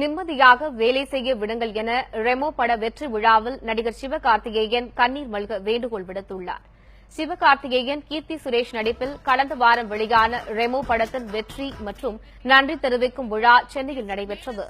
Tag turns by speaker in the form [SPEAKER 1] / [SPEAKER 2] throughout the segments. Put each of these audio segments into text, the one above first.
[SPEAKER 1] நிம்மதியாக வேலை செய்ய விடுங்கள் என ரெமோ பட வெற்றி விழாவில் நடிகர் சிவகார்த்திகேயன் கண்ணீர் மல்க வேண்டுகோள் விடுத்துள்ளார். சிவகார்த்திகேயன் கீர்த்தி சுரேஷ் நடிப்பில் கடந்த வாரம் வெளியான ரெமோ படத்தின் வெற்றி மற்றும் நன்றி தெரிவிக்கும் விழா சென்னையில் நடைபெற்றது.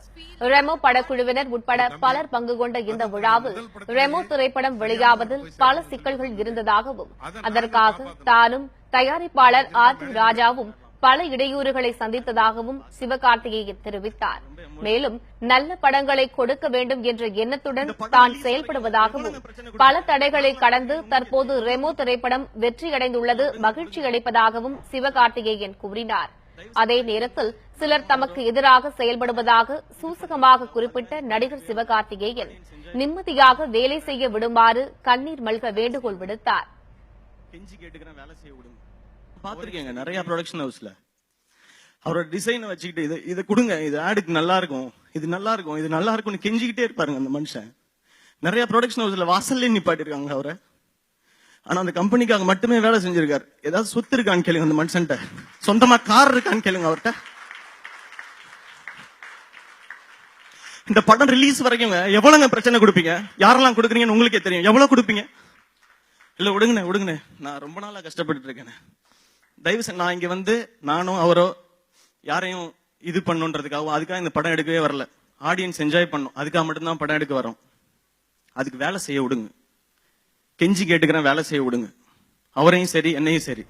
[SPEAKER 1] ரெமோ படக்குழுவினர் உட்பட பலர் பங்கு கொண்ட இந்த விழாவில் ரெமோ திரைப்படம் வெளியாவதில் பல சிக்கல்கள் இருந்ததாகவும் அதற்காக தானும் தயாரிப்பாளர் ஆர் ராஜாவும் பல இடையூறுகளை சந்தித்ததாகவும் சிவகார்த்திகேயன் தெரிவித்தார். மேலும் நல்ல படங்களை கொடுக்க வேண்டும் என்ற எண்ணத்துடன் தான் செயல்படுவதாகவும் பல தடைகளை கடந்து தற்போது ரெமோ திரைப்படம் வெற்றியடைந்துள்ளது மகிழ்ச்சி அளிப்பதாகவும் சிவகார்த்திகேயன் கூறினார். அதே நேரத்தில் சிலர் தமக்கு எதிராக செயல்படுவதாக சூசகமாக குறிப்பிட்ட நடிகர் சிவகார்த்திகேயன் நிம்மதியாக வேலை செய்ய விடுமாறு கண்ணீர் மல்க வேண்டுகோள் விடுத்தார்.
[SPEAKER 2] பாத்திருக்கேங்க நிறைய ப்ரொடக்ஷன் ஹவுஸ்ல அவரோட டிசைனை வச்சுக்கிட்டு இது இதை கொடுங்க இது ஆடுக்கு நல்லா இருக்கும் இது நல்லா இருக்கும் இது நல்லா இருக்கும்னு கெஞ்சிக்கிட்டே இருப்பாருங்க அந்த மனுஷன். நிறைய ப்ரொடக்ஷன் ஹவுஸ்ல வாசல்லே நிப்பாட்டிருக்காங்க அவரை. ஆனா அந்த கம்பெனிக்காக மட்டுமே வேலை செஞ்சிருக்காரு. ஏதாவது சொத்து இருக்கான்னு கேளுங்க அந்த மனுஷன்ட்ட. சொந்தமா கார் இருக்கான்னு கேளுங்க அவர்கிட்ட. இந்த படம் ரிலீஸ் வரைக்கும் எவ்வளவுங்க பிரச்சனை கொடுப்பீங்க? யாரெல்லாம் கொடுக்குறீங்கன்னு உங்களுக்கே தெரியும். எவ்வளவு கொடுப்பீங்க? இல்ல விடுங்கண்ணே விடுங்கண்ணே நான் ரொம்ப நாளா கஷ்டப்பட்டுட்டு இருக்கேன். தயவு செஞ்சு நான் இங்க வந்து நானும் அவரோ யாரையும் இது பண்ணுன்றதுக்காகவும் அதுக்காக இந்த படம் எடுக்கவே வரல. ஆடியன்ஸ் என்ஜாய் பண்ணும். அதுக்காக மட்டும்தான் படம் எடுக்க வரோம். அதுக்கு வேலை செய்ய விடுங்க. கெஞ்சி கேட்டுக்கிறேன் வேலை செய்ய விடுங்க. அவரையும் சரி என்னையும் சரி.